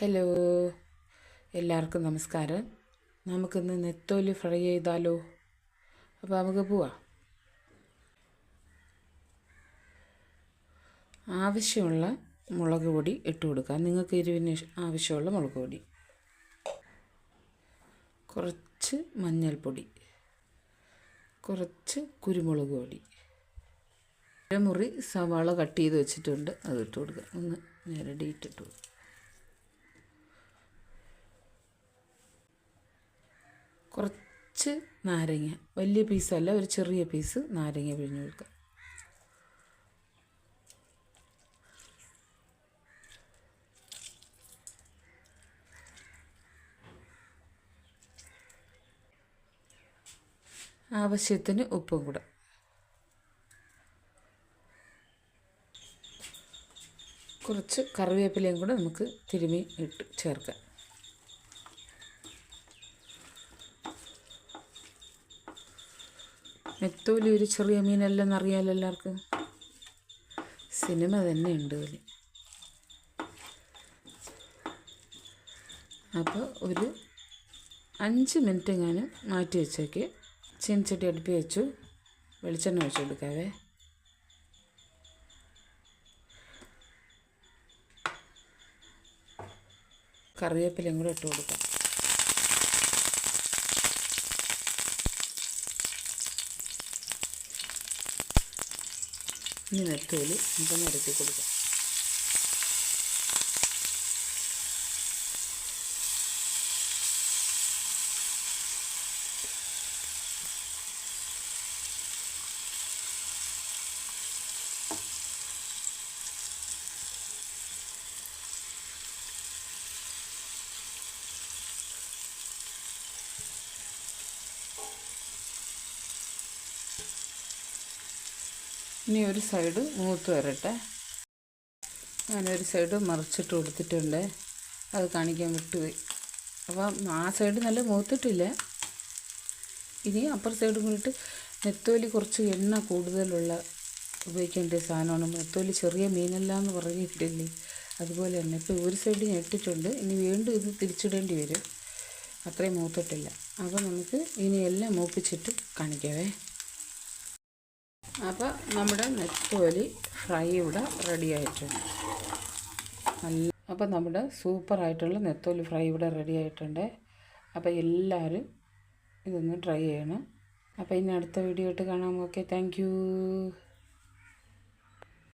Hello എല്ലാവർക്കും നമസ്കാരം. നമുക്കിന്ന് നെത്തോലി ഫ്രൈ ചെയ്താലോ? അപ്പോൾ നമുക്ക് പോവാം. ആവശ്യമുള്ള മുളക് പൊടി ഇട്ട് കൊടുക്കാം. നിങ്ങൾക്ക് എരിവിന് ആവശ്യമുള്ള മുളക് പൊടി. കുറച്ച് മഞ്ഞൾപ്പൊടി. കുറച്ച് കുരുമുളക് പൊടി. മുറി സവാള കട്ട് ചെയ്ത് വെച്ചിട്ടുണ്ട്. അത് ഇട്ട് കൊടുക്കുക ഒന്ന് ഞെരടിയിട്ടിട്ട് കൊടുക്കുക കുറച്ച് നാരങ്ങ വലിയ പീസല്ല ഒരു ചെറിയ പീസ് നാരങ്ങ പിഴിഞ്ഞ് കൊടുക്കുക. ആവശ്യത്തിന് ഉപ്പും കൂടെ. കുറച്ച് കറിവേപ്പിലയും കൂടെ നമുക്ക് തിരുമി ഇട്ട് ചേർക്കാം. നെത്തോലി ഒരു ചെറിയ മീനല്ലെന്ന് അറിയാലോ എല്ലാവർക്കും? സിനിമ തന്നെ ഉണ്ട് അതിൽ അപ്പോൾ ഒരു അഞ്ച് മിനിറ്റ് ഞാൻ മാറ്റി വെച്ചേക്ക്. ചീനച്ചട്ടി അടുപ്പി വെച്ചു. വെളിച്ചെണ്ണ വെച്ചു കൊടുക്കാവേ. കറിവേപ്പിലയും കൂടെ ഇട്ട് കൊടുക്കാം. ഇനി നെത്തോലി നമുക്ക് നിരത്തി കൊടുക്കാം. ഇനി ഒരു സൈഡ് മൂത്ത് വരട്ടെ. ഒരു സൈഡ് മറിച്ചിട്ട് കൊടുത്തിട്ടുണ്ട്. അത് കാണിക്കാൻ വിട്ടുപോയി. അപ്പം ആ സൈഡ് നല്ല മൂത്തിട്ടില്ല. ഇനി അപ്പുറ സൈഡ് കൂടിയിട്ട് നെത്തോലി കുറച്ച് എണ്ണ കൂടുതലുള്ള ഉപയോഗിക്കേണ്ട സാധനമാണ്. നെത്തോലി ചെറിയ മീനല്ല എന്ന് പറഞ്ഞിട്ടില്ലേ? അതുപോലെ തന്നെ ഇപ്പോൾ ഒരു സൈഡ് ഞാൻ ഇട്ടിട്ടുണ്ട്. ഇനി വീണ്ടും ഇത് തിരിച്ചിടേണ്ടി വരും. അത്രയും മൂത്തിട്ടില്ല. അപ്പോൾ നമുക്ക് ഇനി എല്ലാം മൂപ്പിച്ചിട്ട് കാണിക്കാവേ. അപ്പോൾ നമ്മുടെ നെത്തോലി ഫ്രൈ ഇവിടെ റെഡി ആയിട്ടുണ്ട്. നല്ല അപ്പോൾ നമ്മുടെ സൂപ്പറായിട്ടുള്ള നെത്തോലി ഫ്രൈ ഇവിടെ റെഡി ആയിട്ടുണ്ട്. അപ്പോൾ എല്ലാവരും ഇതൊന്ന് ട്രൈ ചെയ്യണം. അപ്പോൾ ഇനി അടുത്ത വീഡിയോ ആയിട്ട് കാണാം. Okay thank